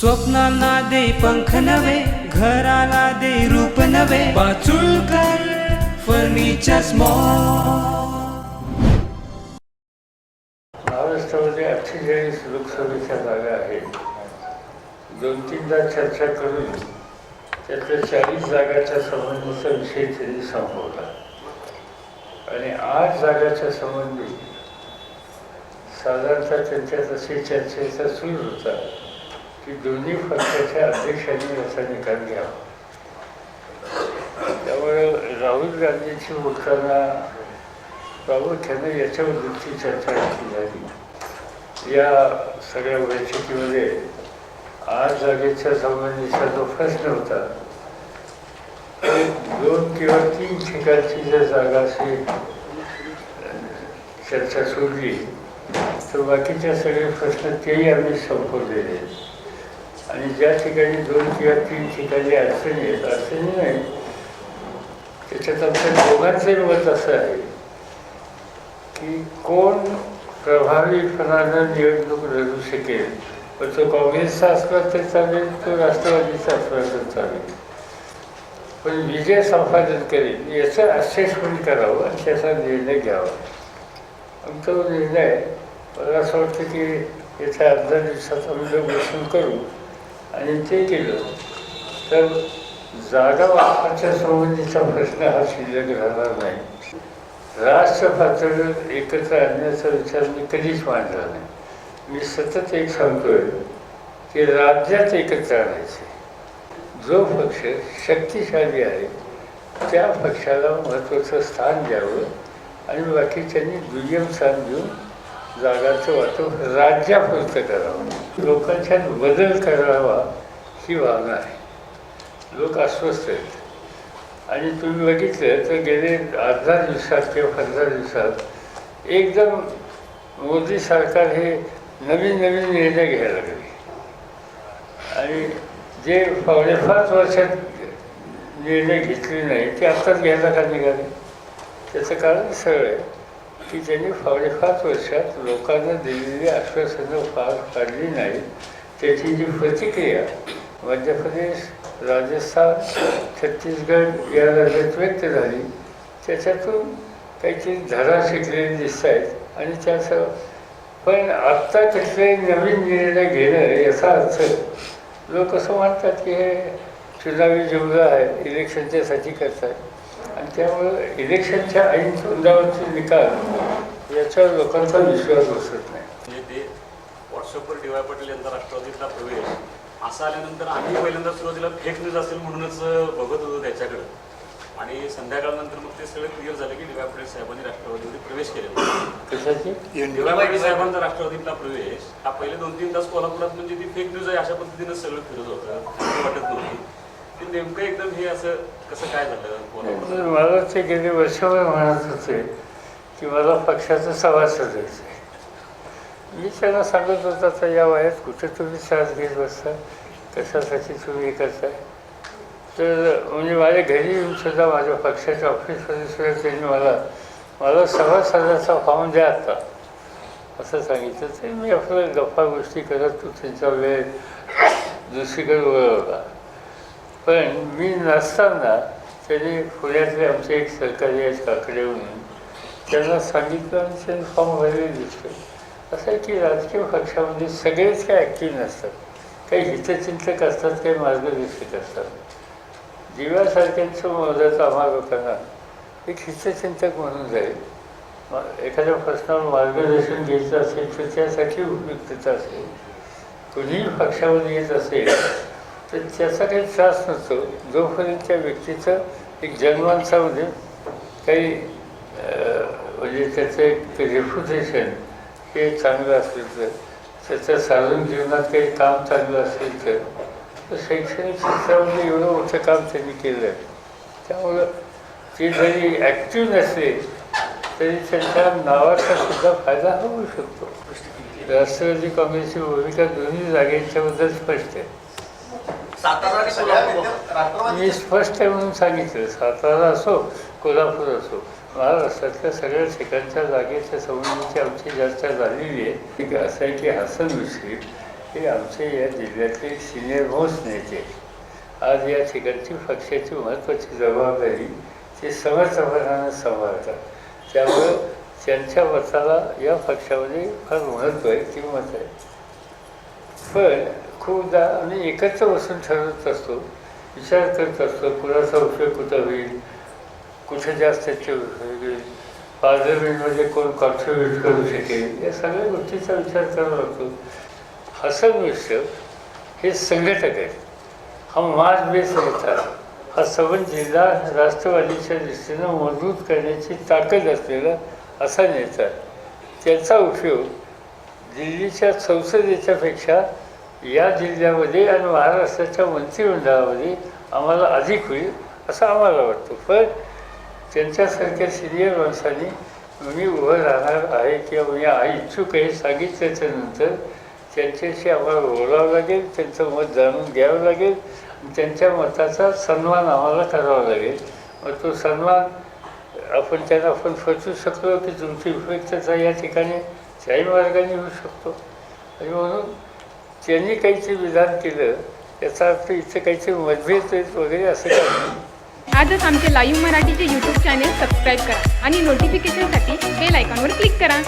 स्वप्नांना दे पंख नवे घराला दे रूप नवे पाचुळकर फर्निचर मॉल महाराष्ट्रामध्ये अठ्ठेचाळीस लोकसभेच्या जागा आहेत. दोन तीनदा चर्चा करून त्यातल्या चाळीस जागाच्या संबंधीचा विषय त्यांनी संपवला. आणि आठ जागाच्या संबंधी साधारणतः त्यांच्या तसे चर्चेचा सूर होता. की दोन्ही पक्षाच्या अध्यक्षांनी याचा निकाल घ्यावा. त्यामुळे राहुल गांधीची बोलताना प्रामुख्याने याच्याबद्दलची चर्चा केली झाली. या सगळ्या बैठकीमध्ये आज जागेच्या संबंधीचा जो प्रश्न होता दोन किंवा तीन ठिकाणची जर जागा अशी चर्चा सोडली तर बाकीच्या सगळे प्रश्न तेही आम्ही संपवलेले आहेत. आणि ज्या ठिकाणी दोन किंवा तीन ठिकाणी अडचणी आहेत अडचणी नाही. त्याच्यात आमच्या दोघांचंही मत असं आहे की कोण प्रभावीपणानं निवडणूक लढू शकेल पण तो काँग्रेसचा असला तर चालेल तो राष्ट्रवादीचा असला तर चालेल. पण विजय संपादन करेल याचं असेसमेंट करावं आणि त्याचा निर्णय घ्यावा? आमचा निर्णय मला असं वाटतं की याच्या अर्धा दिवसात आम्ही बसून करू. आणि ते केलं तर जागा वापराच्या संबंधीचा प्रश्न हा शिल्लक राहणार नाही. राष्ट्र पातळीवर एकत्र आणण्याचा विचार मी कधीच मांडला नाही. मी सतत एक सांगतोय की राज्यात एकत्र आणायचे. जो पक्ष शक्तिशाली आहे त्या पक्षाला महत्त्वाचं स्थान द्यावं आणि बाकीच्यांनी दुय्यम स्थान देऊन जागाचं वाटप राज्यापुरतं करावं. लोकांच्यात बदल करावा ही भावना आहे. लोक अस्वस्थ आहेत. आणि तुम्ही बघितलं तर गेले अर्धा दिवसात किंवा पंधरा दिवसात एकदम मोदी सरकार हे नवीन नवीन निर्णय घ्यायला लागले. आणि जे पावणे पाच वर्षात निर्णय घेतले नाही ते आत्ताच घ्यायला का निघाले? त्याचं कारण सरळ आहे. की त्यांनी पावणे पाच वर्षात लोकांना दिलेली आश्वासनं पार पाडली नाही त्याची जी प्रतिक्रिया मध्य प्रदेश राजस्थान छत्तीसगड या राज्यात व्यक्त झाली त्याच्यातून काहीतरी धडा शिकलेले दिसत आहेत आणि त्याचं पण आत्ता कसले नवीन निर्णय घेणं याचा अर्थ लोक असं म्हणतात की हे चुनावी जुमला आहे इलेक्शनच्यासाठी करतात आणि त्यामुळं इलेक्शनच्या ऐन तोंडावरचे निकाल याच्यावर लोकांचा विश्वास बसत नाही. म्हणजे ते व्हॉट्सअपवर डी वाय पाटील यांचा राष्ट्रवादीतला प्रवेश असं आल्यानंतर आम्ही पहिल्यांदा सुरुवातीला फेक न्यूज असेल म्हणूनच बघत होतो त्याच्याकडे. आणि संध्याकाळनंतर मग ते सगळं क्लिअर झालं की डी वाय पाटील साहेबांनी राष्ट्रवादीमध्ये प्रवेश केलेला कशाची? डी वाय पाटील साहेबांचा राष्ट्रवादीतला प्रवेश हा पहिले दोन तीन तास कोल्हापुरात म्हणजे ती फेक न्यूज आहे अशा पद्धतीनं सगळं फिरत होतं. वाटत नव्हती. ते नेमकं एकदम हे असं कसं काय झालं? मला ते गेले वर्षभर म्हणत होते की मला पक्षाचं सभासद व्हायचं आहे मी त्यांना सांगत होता तर या वयात कुठे तुम्ही श्वास घेत बसता? कशासाठी तुम्ही हे करताय? तर म्हणजे माझ्या घरी येऊन सुद्धा माझ्या पक्षाच्या ऑफिसमध्ये सुद्धा त्यांनी मला मला सभासदाचा फॉर्म द्या आता. असं सांगितलं. तर मी आपलं गप्पा गोष्टी करत तो त्यांचा वेळ दुसरीकडे वळवला. पण मी नसताना त्यांनी पुण्यातले आमचे एक सहकारी आहेत काकडे म्हणून त्यांना सांगितलं आणि त्यांनी फॉर्म भरले दिसतं असं आहे की राजकीय पक्षामध्ये सगळेच काही ॲक्टिव्ह नसतात. काही हितचिंतक असतात काही मार्गदर्शक असतात. जीवासारख्यांचं मदत आम्हा लोकांना एक हितचिंतक म्हणून जाईल. एखाद्या प्रश्नावर मार्गदर्शन घ्यायचं असेल तर त्यासाठी उपयुक्तता असेल. कुणीही पक्षामध्ये येत असेल तर त्याचा काही त्रास नसतो. जोपर्यंत त्या व्यक्तीचं एक जन्मांसामध्ये काही म्हणजे त्याचं एक रेप्युटेशन हे चांगलं असेल तर त्याचं साधारण जीवनात काही काम चांगलं असेल तर तर शैक्षणिक क्षेत्रामध्ये एवढं मोठं काम त्यांनी केलं आहे त्यामुळं ते जरी ॲक्टिव्ह नसले तरी त्यांच्या नावाचा सुद्धा फायदा होऊ शकतो. राष्ट्रवादी काँग्रेसची भूमिका दोन्ही जागेच्याबद्दल स्पष्ट आहे. सातारा आणि कोल्हापूर मी स्पष्ट आहे म्हणून सांगितलं सातारा असो कोल्हापूर असो महाराष्ट्रातल्या सगळ्या ठिकाणच्या जागेच्या संबंधीची आमची चर्चा झालेली आहे. आहे असं आहे की हसन मुश्रीफ हे आमचे या जिल्ह्यातले सिनियर मोस्ट नेते. आज या ठिकाणची पक्षाची महत्त्वाची जबाबदारी ते समर्थपणानं सांभाळतात. त्यामुळं त्यांच्या मताला या पक्षामध्ये फार महत्त्व आहे किंमत आहे पण खूपदा आम्ही एकत्र बसून ठरवत असतो विचार करत असतो कुणाचा उपयोग कुठं होईल कुठे जास्त होईल पार्लमेंटमध्ये कोण कॉन्ट्रीब्युट करू शकेल या सगळ्या गोष्टीचा विचार करावा लागतो हसन मुश्रफ हे संघटक आहेत. हा मास बेस नेता हा सबंध जिल्हा राष्ट्रवादीच्या दृष्टीनं मजबूत करण्याची ताकद असलेला असा नेता त्याचा उपयोग दिल्लीच्या संसदेच्यापेक्षा या जिल्ह्यामध्ये आणि महाराष्ट्राच्या मंत्रिमंडळामध्ये आम्हाला अधिक होईल असं आम्हाला वाटतं. पण त्यांच्यासारख्या सिनियर माणसांनी मी उभं राहणार आहे किंवा मी आहे इच्छुक आहे सांगितल्याच्यानंतर त्यांच्याशी आम्हाला बोलावं लागेल त्यांचं मत जाणून घ्यावं लागेल त्यांच्या मताचा सन्मान आम्हाला करावा लागेल. मग तो सन्मान आपण त्यांना आपण फसू शकलो की तुमची उपयुक्तता या ठिकाणी? त्याही मार्गाने होऊ शकतो. आणि म्हणून त्यांनी काहीतरी विधान केलं याचा अर्थ इथे काहीतरी मतभेद आहेत वगैरे असं काही आजच आमचे लाईव्ह मराठीचे यूट्यूब चॅनेल सबस्क्राईब करा आणि नोटिफिकेशनसाठी बेल आयकॉनवर क्लिक करा.